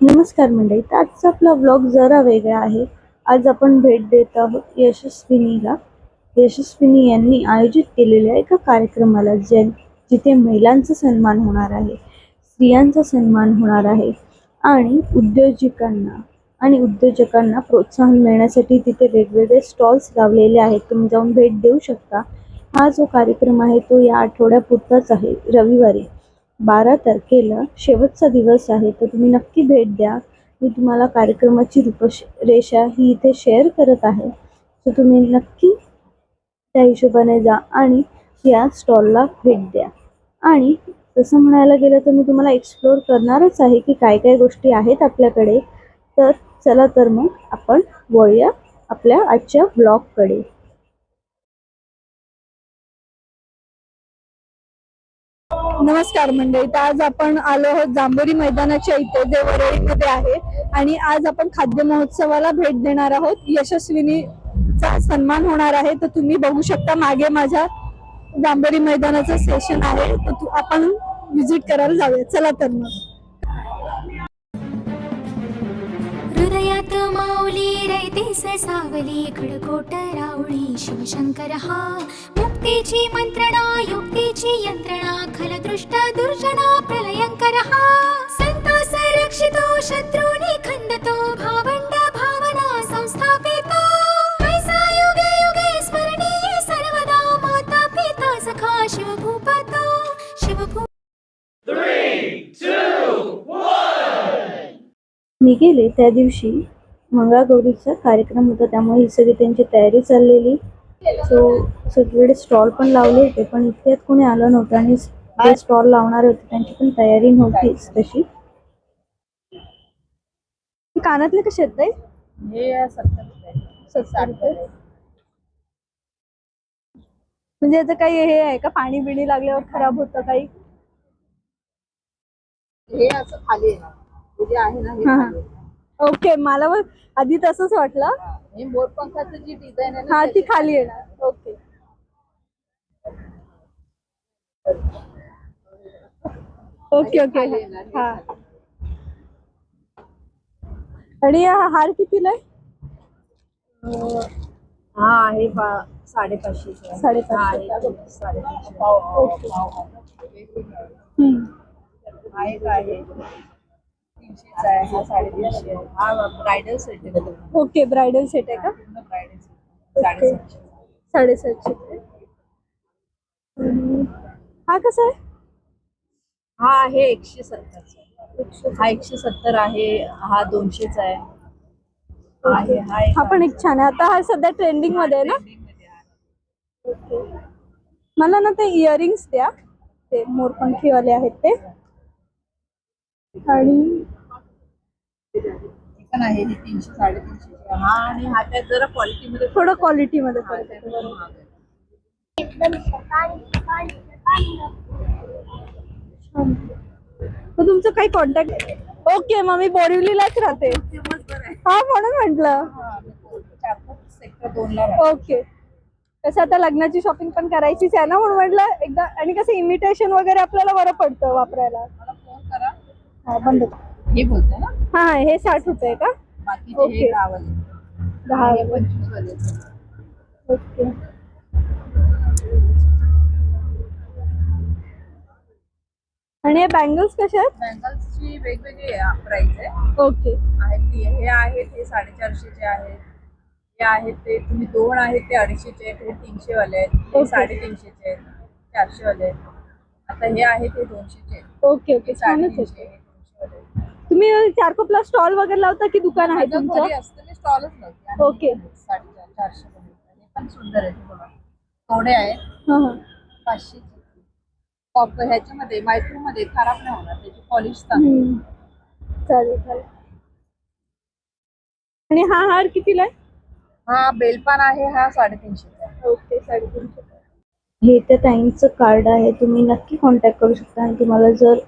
नमस्कार मंडळी. तर आजचा आपला ब्लॉग जरा वेगळा आहे. आज आपण भेट देत आहोत यशस्विनीला. यशस्विनी यांनी आयोजित केलेल्या एका कार्यक्रमाला जे जिथे महिलांचा सन्मान होणार आहे स्त्रियांचा सन्मान होणार आहे आणि उद्योजकांना आणि उद्योजकांना प्रोत्साहन मिळण्यासाठी तिथे वेगवेगळे स्टॉल्स लावलेले आहेत. तुम्ही जाऊन भेट देऊ शकता. हा जो कार्यक्रम आहे तो या आठवड्यापुरताच आहे. रविवारी. बारा तारखेला शेवटचा दिवस आहे तर तुम्ही नक्की भेट द्या. मी तुम्हाला कार्यक्रमाची रूपश रेषा ही इथे शेअर करत आहे. तर तुम्ही नक्की त्या हिशोबाने जा आणि या स्टॉलला भेट द्या. आणि तसं म्हणायला गेलं तर मी तुम्हाला एक्सप्लोअर करणारच आहे की काय काय गोष्टी आहेत आपल्याकडे. तर चला तर मग आपण वळूया आपल्या आजच्या ब्लॉगकडे नमस्कार मंडळी तर आज आपण आलो आहोत जांभोरी मैदानाच्या इथे जे वरळीमध्ये आहे. आणि आज आपण खाद्य महोत्सवाला भेट देणार आहोत. यशस्विनीचा सन्मान होणार आहे. तर तुम्ही बघू शकता मागे माझ्या जांभोरी मैदानाचं सेशन आहे. तर आपण व्हिजिट करायला जाऊया. चला तर मग. माऊली रैते सावली खडकोट रावळी शिवशंकर हा. मुक्तीची मंत्रणा युक्तीची यंत्रणा खलदृष्ट दुर्जना प्रलयंकर हा. संतास रक्षितो शत्रूनि खंडतो भावंड भावना संस्थापितो. ऐसा युगे युगे स्मरणीय सर्वदा माता पिता सखा शिवभूपतो. शिवभू मी गेले त्या दिवशी मंगळागौरीचा कार्यक्रम होता त्यामुळे ही सगळी त्यांची तयारी चाललेली. सो सगळीकडे स्टॉल पण लावले होते पण इतक्यात कोणी आलं नव्हतं आणि जे स्टॉल लावणारे होते त्यांची पण तयारी नव्हतीच तशी. कानातले कसे आहेत ताई? हे सत्तर म्हणजे याचं काही हे आहे का पाणी बिणी लागल्यावर खराब होतं काही? हे असं खाली आहे. ना हे जे आहे ना हे. ओके मला पण आधी तसंच वाटलं हा. मोरपंखाचं जी डिझाईन आहे ना हा ती खाली येणार ओके ओके ओके खाली येणार, हे आणि हा हार कितीला आहे हा आहे पा साडेपाचशेचा आहे. साडेपाचशे. हा, आहे साडेपाचशे ओके. वेगवेगळं. हम्म. हा एक आहे तीनशेचा आहे हा साडेतीनशे आहे. हा ब्रायडल सेट आहे बघा. ओके ब्रायडल सेट आहे का? पूर्ण ब्रायडल सेट साडेसातशे. हा कसा आहे? हा आहे एकशे सत्तरचा हा एकशे सत्तर आहे हा दोनशेचा आहे. हा आहे हा एक हा पण एक छान आहे. आता हा सध्या ट्रेंडिंगमध्ये आहे ना? trending मध्ये आहे. मला ना ते इयरिंग्स द्या. ते मोरपंखीवाले आहेत ते. आणि हे पण आहे हे तीनशे साडेतीनशे हा आणि हा त्यात जरा क्वालिटी मध्ये थोडं क्वालिटी मध्ये हा, फरक आहे. तर तुमचं काही कॉन्टॅक्ट ओके मग मी बोरिवलीलाच राहते. तेव्हाच बरं आहे. हा म्हणून म्हटलं. हा, चारकोप सेक्टर दोनला राहते. ओके कसं आता लग्नाची शॉपिंग पण करायचीच आहे ना म्हणून म्हटलं एकदा आणि कसं इमिटेशन वगैरे आपल्याला बरं पडतं वापरायला. बंद हे बोलते ना? हा हा साठ रुपये का? बाकीचे ओके. हे दहा हे पंचवीस वाले. ओके. आणि हे बँगल्स कसे आहेत? बँगल्सची वेगवेगळी प्राइस आहे. ओके. आहेत ती हे आहेत हे साडेचारशेचे आहेत. हे आहेत ते तुम्ही दोन आहेत ते अडीचशेचे आहेत हे तीनशे वाले आहेत. हे ओके. साडेतीनशेचे आहेत चारशे वाले आहेत. आता हे आहेत हे दोनशेचे आहेत. Okay okay. हे छानच साडेतीनशे आहे. तुम्ही चारकोपला स्टॉल वगैरे लावता की दुकान आहे तुमचं? स्टॉलच ओके. चारशे हे पण सुंदर आहे बघा. थोडे आहेत. पाचशे ह्याच्यामध्ये मायक्रोमध्ये खराब नाही होणार त्याची पॉलिश. चालेल चालेल. आणि हा हार कितीला आहे? हा बेलपान आहे हा साडेतीनशेचा ओके साडेतीनशे हे त्या ताईंचं कार्ड आहे तुम्ही नक्की कॉन्टॅक्ट करू शकता. आणि तुम्हाला जर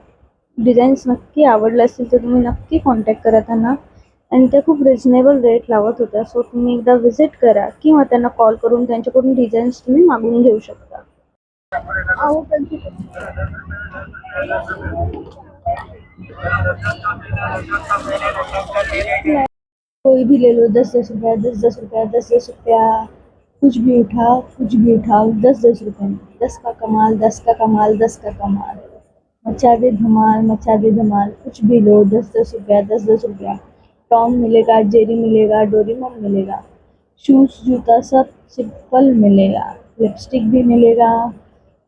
डिझाईन्स नक्की आवडले असतील तर तुम्ही नक्की कॉन्टॅक्ट करा त्यांना. आणि त्या खूप रिजनेबल रेट लावत होत्या. सो तुम्ही एकदा व्हिजिट करा किंवा त्यांना कॉल करून त्यांच्याकडून डिझाईन्स तुम्ही मागवून घेऊ शकता. कोई भी ले लो, दस दस रुपया, दस दस रुपया, दस दस रुपया। कुछ भी उठाओ, कुछ भी उठाओ, दस दस रुपये दस का कमाल, दस का कमाल, दस का कमाल। मचा दे धमाल, मचा दे धमाल, कुछ भी लो दस दस रुपया दस दस रुपया। टॉम मिलेगा, जेरी मिलेगा, डोरीमोन मिलेगा। शूज़, जूता सब सिंपल मिलेगा। लिपस्टिक भी मिलेगा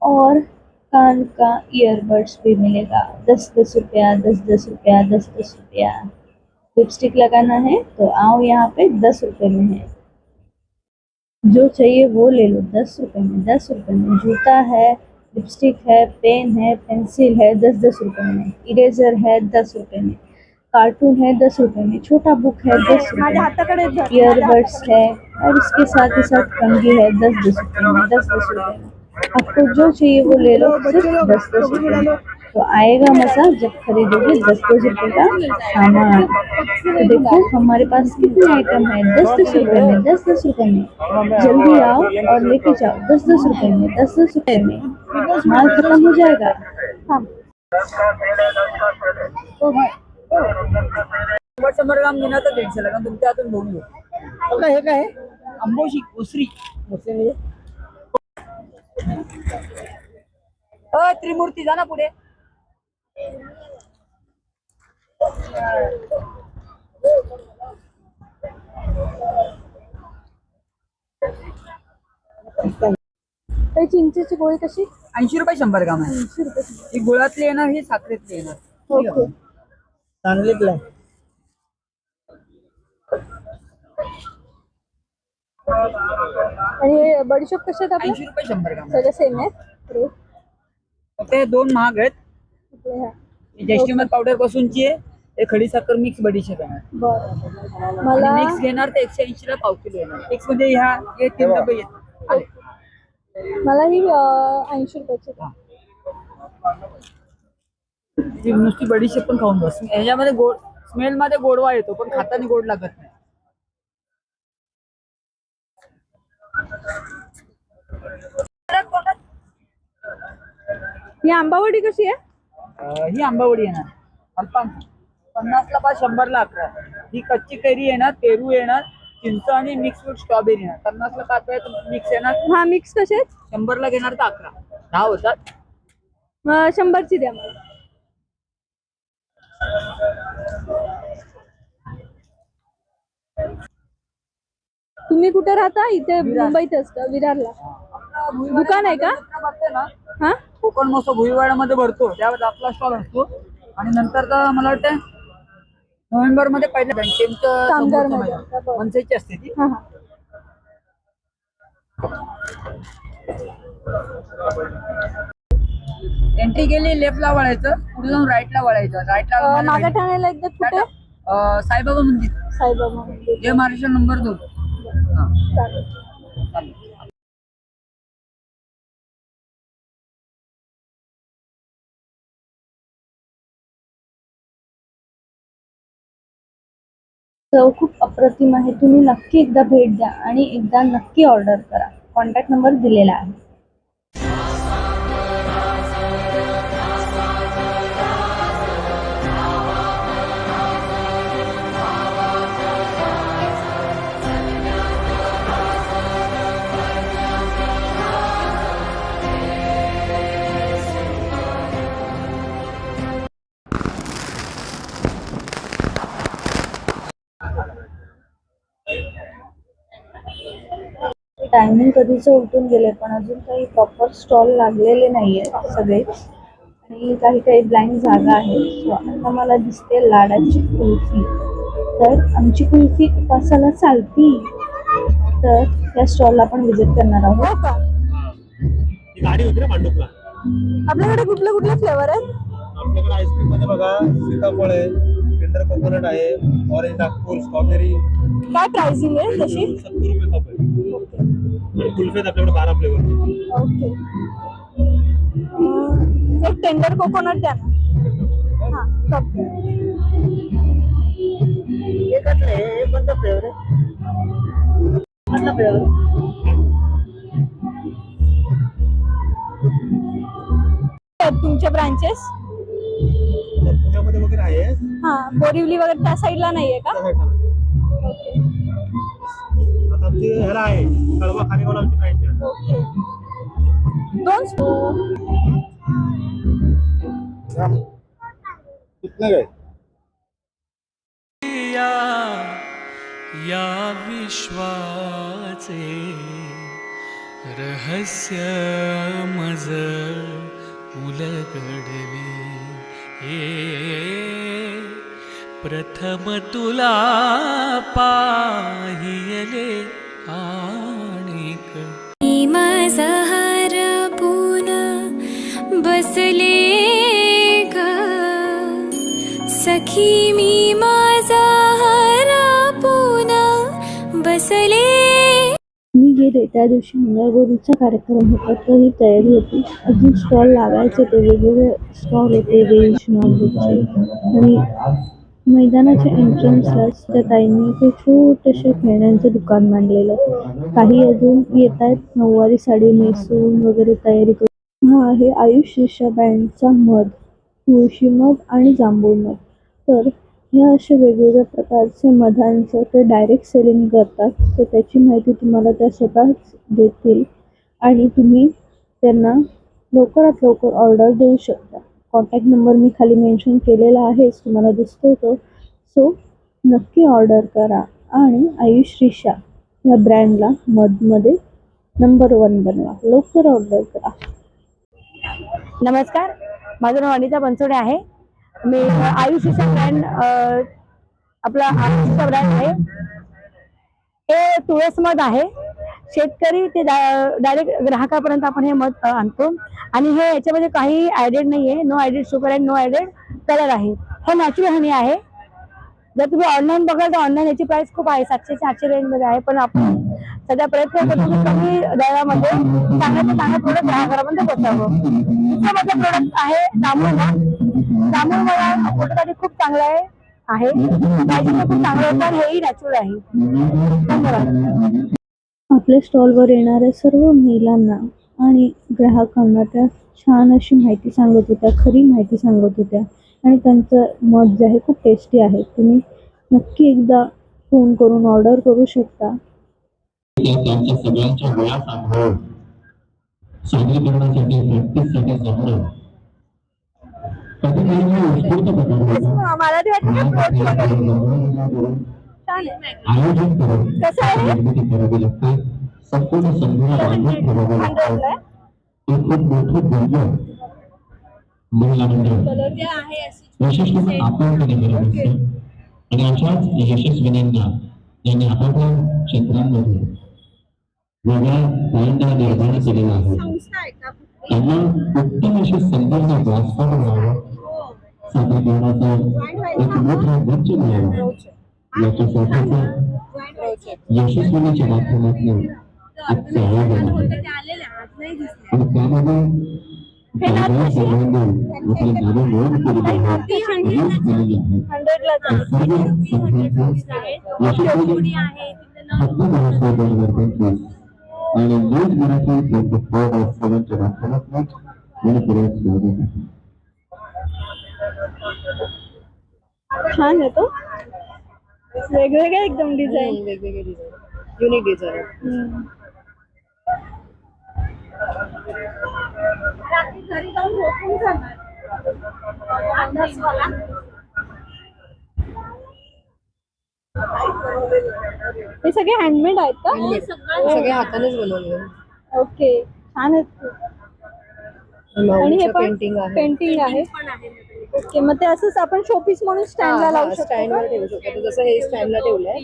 और कान का ईयरबड्स भी मिलेगा। दस दस रुपया दस दस रुपया दस दस रुपया। लिपस्टिक लगाना है तो आओ यहाँ पे दस रुपये में है। जो चाहिए वो ले लो। दस रुपये में, दस रुपये में। जूता है लिपस्टिक है, पेन है, पेंसिल है दस दस रुपये में। इरेजर है, दस रुपये में। कार्टून है, दस रुपये में। छोटा बुक है, दस रुपये ईयरबड्स है, और इसके साथ ही साथ कंघी है दस दस रुपये में दस दस रुपये में। आपको जो चाहिए वो ले लो, सिर्फ़ दस दस रुपये में। तो आएगा मज़ा जब खरीदोगे दस दस रुपए का सामान। तो देखो हमारे पास कितने आइटम है? दस दस रुपए में दस दस रुपए में। जल्दी आओ और लेके जाओ। दस दस रुपए में दस दस रुपए में। माल खत्म हो जाएगा। हाँ। शंभर शंभर ग्राम घेणार तर दीडशे कारण तुमच्या हातून दोन घेऊ हे? काय आंबोशी उसरी उसरी त्रिमूर्ती जा ना पुढे। चिंचेची गोळी कशी? ऐंशी रुपये शंभर ग्राम आहे. ऐंशी रुपये ही गुळातली येणार ही साखरेतली येणार. ओके. चांगलीतलं आणि हे बडीशोप कसे आहेत आपले ऐंशी रुपये शंभर ग्राम सगळे सेम आहेत रेट ते दोन महाग आहेत. ही जैष्टीमत पावडर पासूनची आहे. खडी साखर मिक्स बडीशेप आहे. बरं. मला मिक्स घेणार तर एकशे ऐंशी ला पाव किलो येणार. मिक्समध्ये ह्या हे तीन डबे आले. मला ही ऐंशी रुपयाची. द्या. ती नुसती बडीशेप पण खाऊन बस. ह्याच्यामध्ये गोड स्मेल मध्ये गोडवा येतो पण खाताना गोड लागत नाही. ही आंबावडी कशी आहे? ही आंबावडी येणार. अल्पा पन्नासला पाच शंभरला अकरा. ही कच्ची कैरी येणार पेरू येणार चिंच आणि मिक्स फ्रूट स्ट्रॉबेरी येणार. पन्नासला पाच मिक्स येणार. हा मिक्स कसे आहेत शंभरला घेणार तर अकरा. दहा होतात. मग शंभरची द्या मला. तुम्ही कुठे राहता? इथे मुंबईतच का विरारला. दुकान आहे का? बघते ना. हा? कोकण महोत्सव भुईवाड्यामध्ये भरतो. त्यावेळेस आपला स्टॉल असतो. आणि नंतर तर मला वाटतं नोव्हेंबरमध्ये पहिल्या बँकेचं. मनसेची असते ती. एंट्री केली लेफ्टला वळायचं. पुढे जाऊन राईटला वळायचं. राईटला मागा ठाण्याला एकदा कुठे? साईबाबा मंदिर. साईबाबा मंदिर. जय महाराष्ट्र नंबर दोन. चालेल. चव खूप अप्रतिम आहे. तुम्ही नक्की एकदा भेट द्या आणि एकदा नक्की ऑर्डर करा. कॉन्टॅक्ट नंबर दिलेला आहे. टायमिंग कधीचं उलटून गेले पण अजून काही प्रॉपर स्टॉल लागलेले नाहीये सगळेच आणि काही काही ब्लँक जागा आहे सो आता मला दिसते लाडाची कुल्फी. तर आमची कुल्फी उपासाला चालती. तर त्या स्टॉलला आपण व्हिजिट करणार आहोत. ती गाडी होती ना मांडूपला आपल्याकडे कुठले कुठले फ्लेवर आहेत आपल्याकडे आईस्क्रीममध्ये बघा सीताफळ आहे. टेंडर कोकोनट आहे ऑरेंज नागपूर स्ट्रॉबेरी काय प्राइसिंग आहे तशी? सत्तर रुपये कप आहे आणि कुल्फी आहेत आपल्याकडे बारा फ्लेवर ओके. एक टेंडर कोकोनट द्या ना. हां कप तुमचे ब्रांचेस हा बोरिवली वगैरे त्या साईडला नाहीये का? त्या side ला. ओके. आता आमची ह्याला आहे कळवा खानेगावला आमची ब्रँच आहे ओके. दोन कितने गए या या विश्वाचे रहस्य मज उलगडले. ए प्रथम तुला पाहियले आणिक. माझहार पून बसले ग. सखी मी माझा हार पून बसले. मी गेले त्या दिवशी मंगळगौरीचा कार्यक्रम होता तर तयारी होती. अजून स्टॉल लागायचे ते वेगवेगळे स्टॉल होते व्हेज नॉनव्हेजचे आणि मैदानाच्या एंट्रन्सलाच त्या ताईंनी ते छोटेसे खेळण्यांचं दुकान मांडलेलं. काही अजून येत आहेत नऊवारी साडी नेसून वगैरे तयारी करून. हा आहे आयुष ऋषा बँडचा मध तुळशी मध आणि जांभूळ मध. तर ह्या अशा वेगवेगळ्या प्रकारचे मधांचं ते डायरेक्ट सेलिंग करतात. तर त्याची माहिती तुम्हाला त्या स्वतःच देतील. आणि तुम्ही त्यांना लवकरात लवकर ऑर्डर देऊ शकता. कॉन्टॅक्ट नंबर मी खाली मेन्शन केलेला आहेच तुम्हाला दिसतो तो. सो नक्की ऑर्डर करा. आणि आयुष रिषा या ब्रँडला मधमध्ये नंबर वन बनवा. लवकर ऑर्डर करा. नमस्कार. माझं नाव अनिता बनसोडे आहे. मी आयुष्यचा ब्रँड आपला आयुष्यचा ब्रँड आहे. हे तुळस मध आहे. शेतकरी ते डायरेक्ट ग्राहकापर्यंत आपण हे मध आणतो. आणि हे याच्यामध्ये काही ऍडेड नाही आहे no added sugar and no added colour आहे. हे नॅचरल हनी आहे. जर तुम्ही ऑनलाईन बघाल तर ऑनलाईन याची प्राइस खूप आहे. सातशे ते आठशे रेंज आहे. पण आपण सध्या प्रयत्न करतो की कमी दरामध्ये चांगल्यात चांगलं प्रोडक्ट ग्राहकापर्यंत पोहोचावं दुसरं माझं प्रोडक्ट आहे दामूळ मध दामूळ मला पोटासाठी खूप चांगलं आहे. आहे. खूप चांगलं होतं हेही नॅचरल आहे. धन्यवाद. आपल्या स्टॉलवर येणाऱ्या सर्व महिलांना आणि ग्राहकांना त्या छान अशी माहिती सांगत होत्या खरी माहिती सांगत होत्या. आणि त्यांचं मत जे आहे खूप टेस्टी आहे. तुम्ही नक्की एकदा फोन करून ऑर्डर करू शकता. त्या त्यांच्या सगळ्यांच्या सांभाळून सादरीकरणासाठी प्रॅक्टिससाठी आयोजन करावी लागते. संपूर्ण संधीला बांधून ठेवावं लागतं. खूप मोठं महिला मंडळ असतो आणि अशाच यशस्विनींना यांनी आपापल्या क्षेत्रांमध्ये वेगळ्या पॉईंटला निर्माण केलेला आहे. त्यांना उत्तम अशी संदर्भ प्लॅटफॉर्म मिळावं. सादरीकरणाचा एक मोठा मंच मिळावा. याच्यासाठीच यशस्वीच्या माध्यमातून आणि न्यूज मराठी छान आहे तो. वेगवेगळे एकदम डिझाईन वेगवेगळे डिझाईन युनिक डिझाईन हे सगळे हँडमेड आहेत का? सगळे हातानेच बनवले ओके छान आहेत आणि हे पण पेंटिंग आहे. पेंटिंग आहे. ओके मग ते असंच आपण शोपीस म्हणून स्टँडला लावू शकतो स्टँड वर का? ठेवू शकतो. जसं हे स्टँडला ठेवलंय.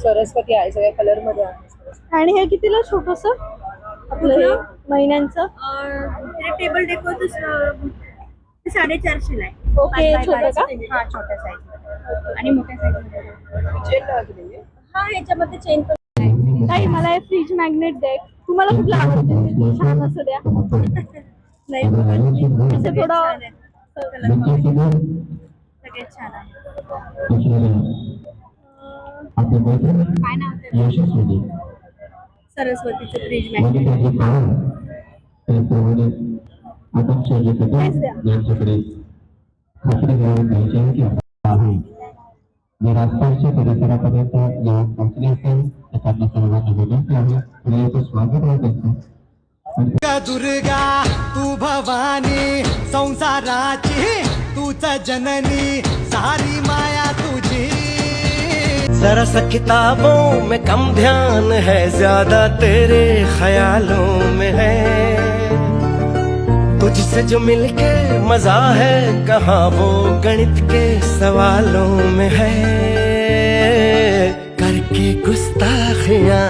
सरस्वती आहे सगळ्या कलरमध्ये आहे. आणि हे कितीला छोटस? आपलं हे महिन्यांचं? टेबल डेकोर साडेचारशे ला आहे. ओके छोटं. हा छोट्या साईज आणि मोठ्या साईज. हा ह्याच्यामध्ये चेन पण ताई मला हे फ्रीज मॅग्नेट द्या तुम्हाला कुठलं आवडतं छान असं द्या. नाही असं थोडं सगळ्यात छान आहे. यशस्वी. सरस्वतीचं फ्रीज म्हणजे त्याचे कारण त्याचप्रमाणे आदर्श कदम यांच्याकडे खात्री करून द्यायची आहे की आहे. जर आसपासच्या परिसरापर्यंत येऊन पोहोचले असेल तर त्यांना सर्वांना विनंती आहे. प्रियाचं स्वागत आहे त्यांचं. दुर्गा तू भवानी संसाराची तूच जननी सारी माया तुझी सरस किताबों में कम ध्यान है ज्यादा तेरे ख्यालों में है। तुझसे जो मिलके मजा है कहाँ वो गणित के सवालों में है। करके गुस्ताखियां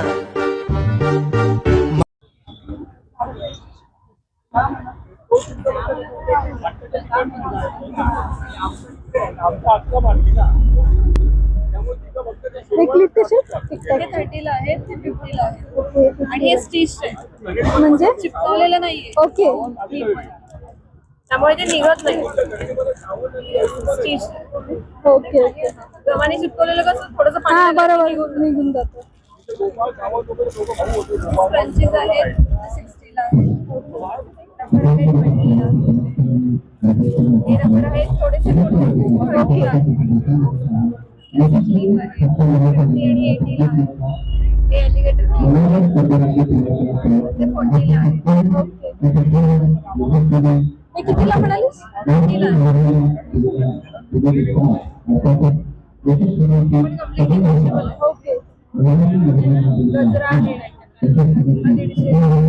हे स्टिच म्हणजे? चिपकवलेलं नाहीये. ओके. त्यामुळे ते निघत नाही. Stitch okay okay. गव्हाने चिपकवलेलं कसं? थोडंसं हा बरोबर. निघून जातो. स्क्रंचीज आहेत. सिक्स्टीला. आहे रबर आहे 20 ला. हे रबर आहेत. थोडेसे मोठे. 30 ला आहे. Sleeve आहे 50 आणि 80 ला आहे. हे alligator ते 40 ला आहे. हे कितीला म्हणालीस 50 ला आहे. पण completely washable आहे. ओके गजरा आहे हा हा.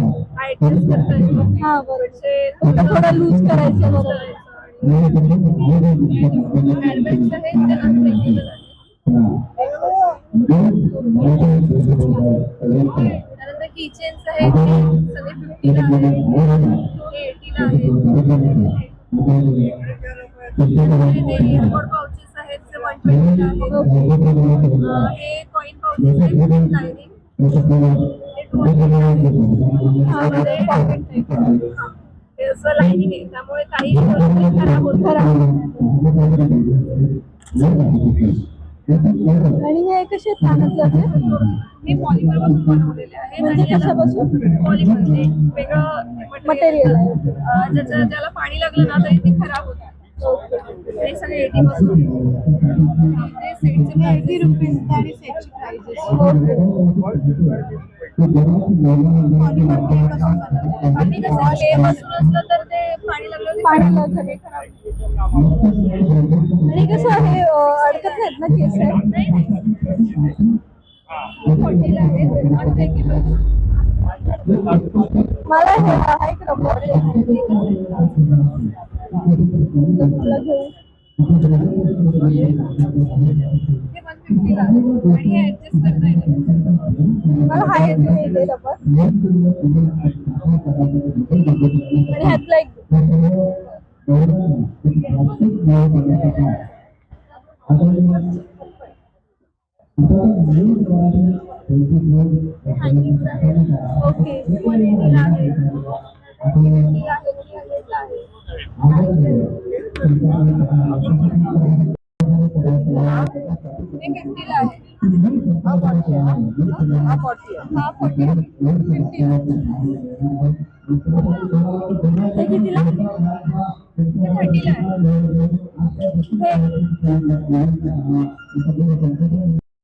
हा बरोबर थोडं लूज करायचं बरोबर unbreakable आहेत. त्यानंतर किचन्स आहेत सगळे फिफ्टीला आहेत पाउचेस आहेत. ते वन ट्वेंटीला आहेत हे कॉईन पाउचेस आहेत लायनिंग आहे. त्यामुळे काही खराब होत आणि हे कसे कानातले हे पॉलिमरपासून बनवलेले आहेत म्हणजे आणि याला कशापासून? पॉलिमर हे वेगळं मटेरियल आहे. ज्याचं ज्याला पाणी लागलं ना तरी ते खराब होतात हे सगळे एटी पासून ते सेटचे एटी रुपीज आणि सेटची कसं असलं तर ते पाणी लागलं की पाणी खराब लागलं. होतं, हे खराब. होतं. आणि कसं हे अडकत नाहीत ना आहे. मला हे आहे. का रबर? मला घेऊ. हे 150 ला आहे आणि हे ऍडजस्ट करता येतं मला हाय ते रबर आणि ह्यातला एक ओके 180 ला आहे 50 ला आहे 300 ला आहे कितीला हे 30 ला आहे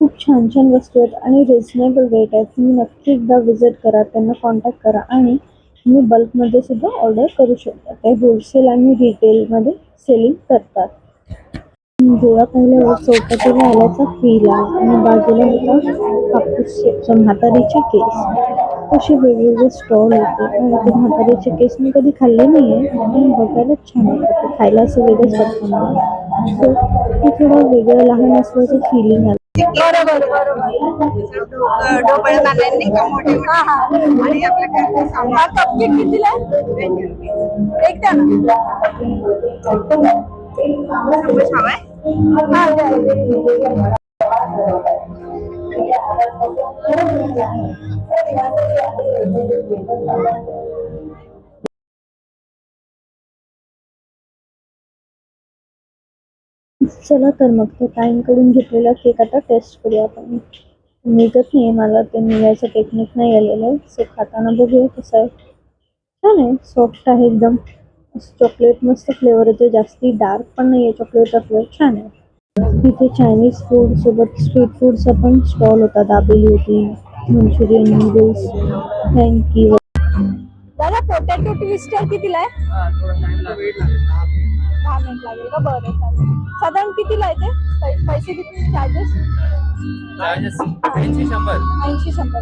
खूप छान छान वस्तू आहेत आणि रिझनेबल रेट आहेत तुम्ही नक्की एकदा व्हिजिट करा त्यांना कॉन्टॅक्ट करा आणि तुम्ही बल्कमध्ये सुद्धा ऑर्डर करू शकता. ते होलसेल आणि रिटेलमध्ये सेलिंग करतात. गोळा पाहिल्यावर चौकटीला आल्याचा फील आणि बाजूला होता कापूस म्हातारीचे केस. असे वेगवेगळे स्टॉल होते. आणि ते म्हातारीचे केस मी कधी खाल्ले नाही आहे पण बघायलाच छान वाटतं. ते खायला असं वेगळंच वाटतं मला. सो ते थोडं वेगळं लहान असल्याचं फिलिंग आलं. बरोबर बरोबर. कपकेक कितीला? आहे? एक द्या ना. द्या. चला तर मग त्या ताईंकडून घेतलेला केक आता टेस्ट करूया आपण. निघत नाही मला ते निघायचं टेक्निक नाही आलेलं आहे. सो खाताना बघूया कसं आहे. छान आहे सॉफ्ट आहे एकदम. चॉकलेट मस्त फ्लेवर येतो जास्ती डार्क पण नाही आहे चॉकलेटचा फ्लेवर छान आहे. इथे चायनीज फूड सोबत स्ट्रीट फूडचा पण स्टॉल होता. दाबेली होती मंचुरियन नूडल्स फ्रँकी दादा पोटॅटो ट्विस्टर कितीला आहे? दहा मिनिट लागेल. का? बरं चालेल. साधारण कितीला आहे ते? पैसे किती चार्जेस ऐंशी शंभर. ऐंशी शंभर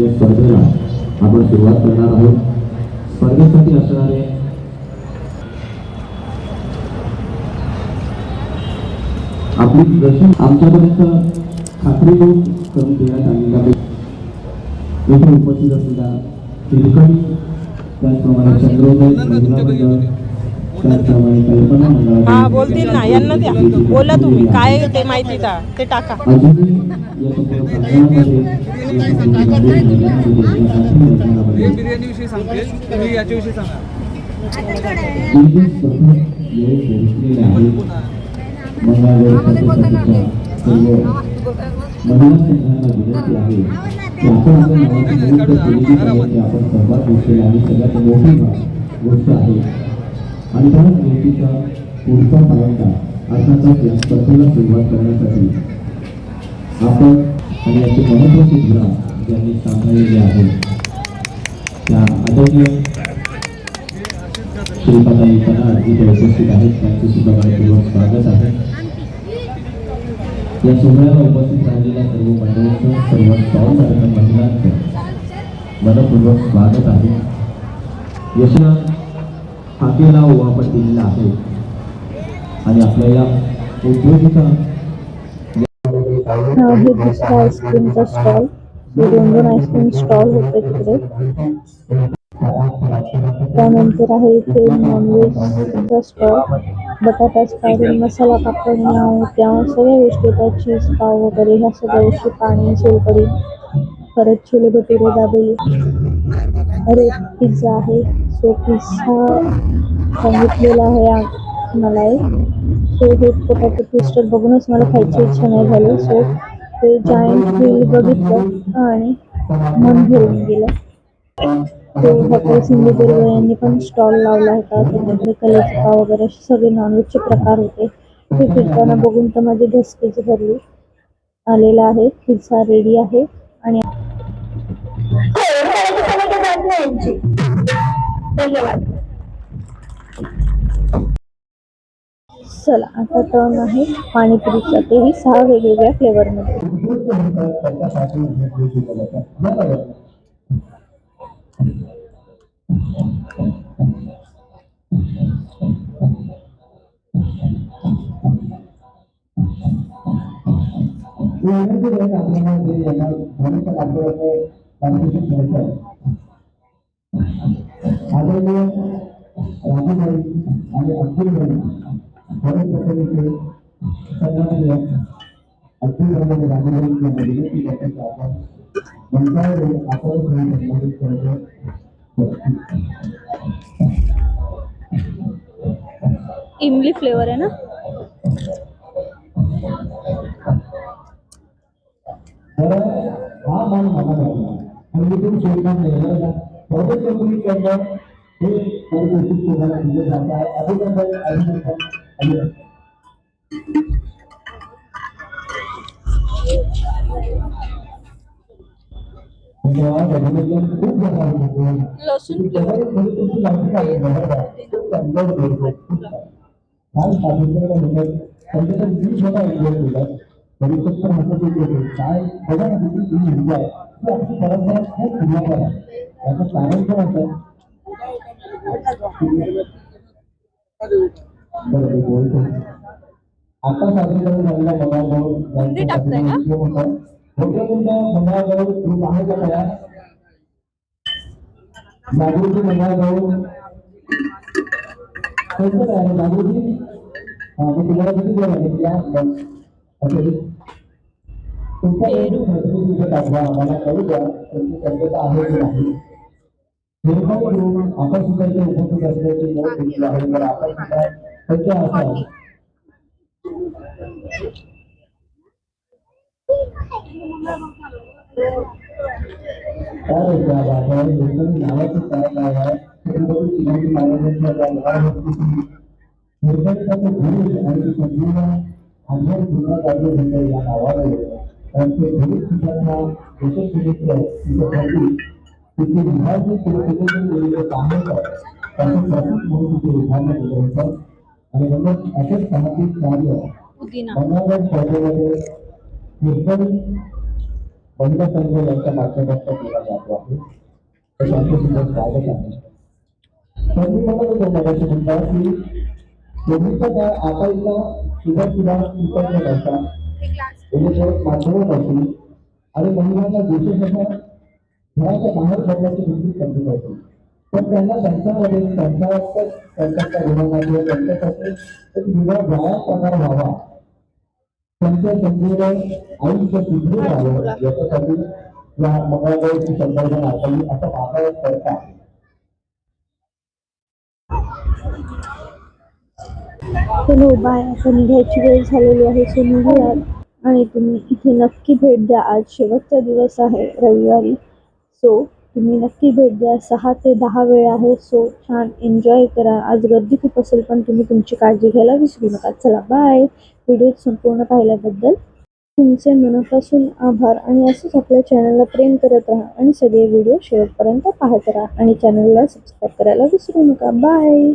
या स्पर्धेला आपण सुरुवात करणार आहोत. स्पर्धेसाठी असणारे आपली जशी आमच्यापर्यंत खात्री करून करून देण्यात आलेली आहे. येथे उपस्थित असलेल्या हिरकणी त्याचप्रमाणे चंद्रोदय महिला मंडळ हा बोलतील ना यांना द्या. बोला तुम्ही काय ते माहिती द्या ते टाका. बिर्याणी विषयी सांगतील तुम्ही याच्याविषयी सांगा इंग्लिश प्रथम वेळेस पोहोचलेले आहे मंगळवेढ समितीच्या सर्व महिला संघांना विनंती आहे की आपण घेतलेला आहे सगळ्यात मोठी गोष्ट आहे. आणि त्या गोष्टीचा पुढचा पायंडा अर्थातच या स्पर्धेला सुरुवात करण्यासाठी. आपण आणि याचे महत्त्वाचे धुरा ज्यांनी सांभाळलेले आहे त्या आदरणीय श्रीपाताई पनार इथे उपस्थित आहेत. त्यांचे सुद्धा मनपूर्वक स्वागत आहे. या सोहळ्याला उपस्थित राहिलेल्या सर्व मंडळांचं सर्व स्टॉल धारक महिलांचं मनपूर्वक स्वागत आहे. यशना हाकेला उभा आपण दिलेला आहे. आणि आपल्याला उद्योगिका दुसरा आईस्क्रीमचा स्टॉल दोन दोन आईस्क्रीम स्टॉल होते तिकडे त्यानंतर आहे इथे नॉनव्हेजचा स्टॉल बटाटा स्पायरल मसाला पापड नाव त्या सगळ्या गोष्टी येतात चीज पाव वगैरे ह्या सगळ्या गोष्टी पाणी सोलकडी परत छोले भटुरे दाबेली. अरे पिझ्झा आहे. सो पिझ्झा सांगितलेला आहे मला एक सो हे पोटॅटो ट्विस्टर बघूनच मला खायची इच्छा नाही झाली सो ते जायंट हिल बघितलं आणि मन भरून गेलं ते हॉटेल सिंधुदुर्ग यांनी पण स्टॉल लावला होता त्यामध्ये कलेचा वगैरे असे सगळे नॉनव्हेजचे प्रकार होते ते फिरताना बघून तर माझी ढसकीच भरली आलेला आहे पिझ्झा रेडी आहे आणि चला आता टर्न आहे पाणीपुरीचा तेही सहा वेगवेगळ्या फ्लेवरमध्ये इमली फ्लेवर आहे ना हा मान मला आणि मी तुम्ही सोडणार नाही बरं का बहुतेक हे परिदर्शित दिले जात आहे अभिनंदन अभिनंदन अभिनंदन धन्यवाद खूप लसूण काय बघा ना तुम्ही हिंदी आहे असं बोलतो आता सादरीकरण झालेल्या मंडळाजवळ मोठ्या ग्रुप आहे का तयार जागृती मंडळाकडून कोणतं काय आहे जागृती तुम्हाला किती वेळ ओके तुमचा सर्टिफिकेट दाखवा आम्हाला कळू द्या तुमची सभ्यता आहे की नाही निर्माण करून आपण सुद्धा इथे उपस्थित असल्याची नोंद घेतली आहे तर आपण सुद्धा सज्ज असाल काय होतं आता निर्माण नावाचं काय काय आहे त्याच्याबद्दल शिवाजी महाराजांच्या त्या लढाईवरती निर्माणीसाठी धीर आणि संपूर्ण आंदोलन घेण्यात आले होते या नावाला कारण ते धीर सुद्धा यशस्वीरित्या तिच्यासाठी तिथे विभागणी सुरक्षेचे केलेले काम होतं त्याचं प्रतीक म्हणून तिथे होतं आणि म्हणून असेच सामाजिक कार्य बनावट स्पर्धेमध्ये निर्बल महिला संघ यांच्या माध्यमातून केला जातो आहे. तर त्यांचं सुद्धा स्वागत आहे. त्यांनी मला तो मगाशी म्हणता की पूर्वीचा काळ आता इथला सुद्धा इलेक्ट्रॉनिक माध्यमापासून आणि महिलांना देशाच्या घराच्या बाहेर पडण्याची भीती कमी होती. पण त्यांना त्यांच्यामध्ये त्यांच्या त्यांच्या गुणामध्ये त्यांच्यासाठी एक वेगळा व्यायाम प्रकार व्हावा. त्यांच्या संपूर्ण आयुष्य सुदृढ व्हावं याच्यासाठी या मंगळागौरीची संकल्पना असावी असं माझा एक तर्क चलो बाय आता निघायची वेळ झालेली आहे. सो निघूयात आणि तुम्ही इथे नक्की भेट द्या. आज शेवटचा दिवस आहे रविवारी. सो तुम्ही नक्की भेट द्या. सहा ते दहा वेळ आहे. सो छान एन्जॉय करा. आज गर्दी खूप असेल पण तुम्ही तुमची काळजी घ्यायला विसरू नका. चला बाय व्हिडिओ संपूर्ण पाहिल्याबद्दल तुमचे मनापासून आभार आणि असंच आपल्या चॅनलला प्रेम करत राहा आणि सगळे व्हिडिओ शेवटपर्यंत पाहत राहा. आणि चॅनलला सबस्क्राईब करायला विसरू नका. बाय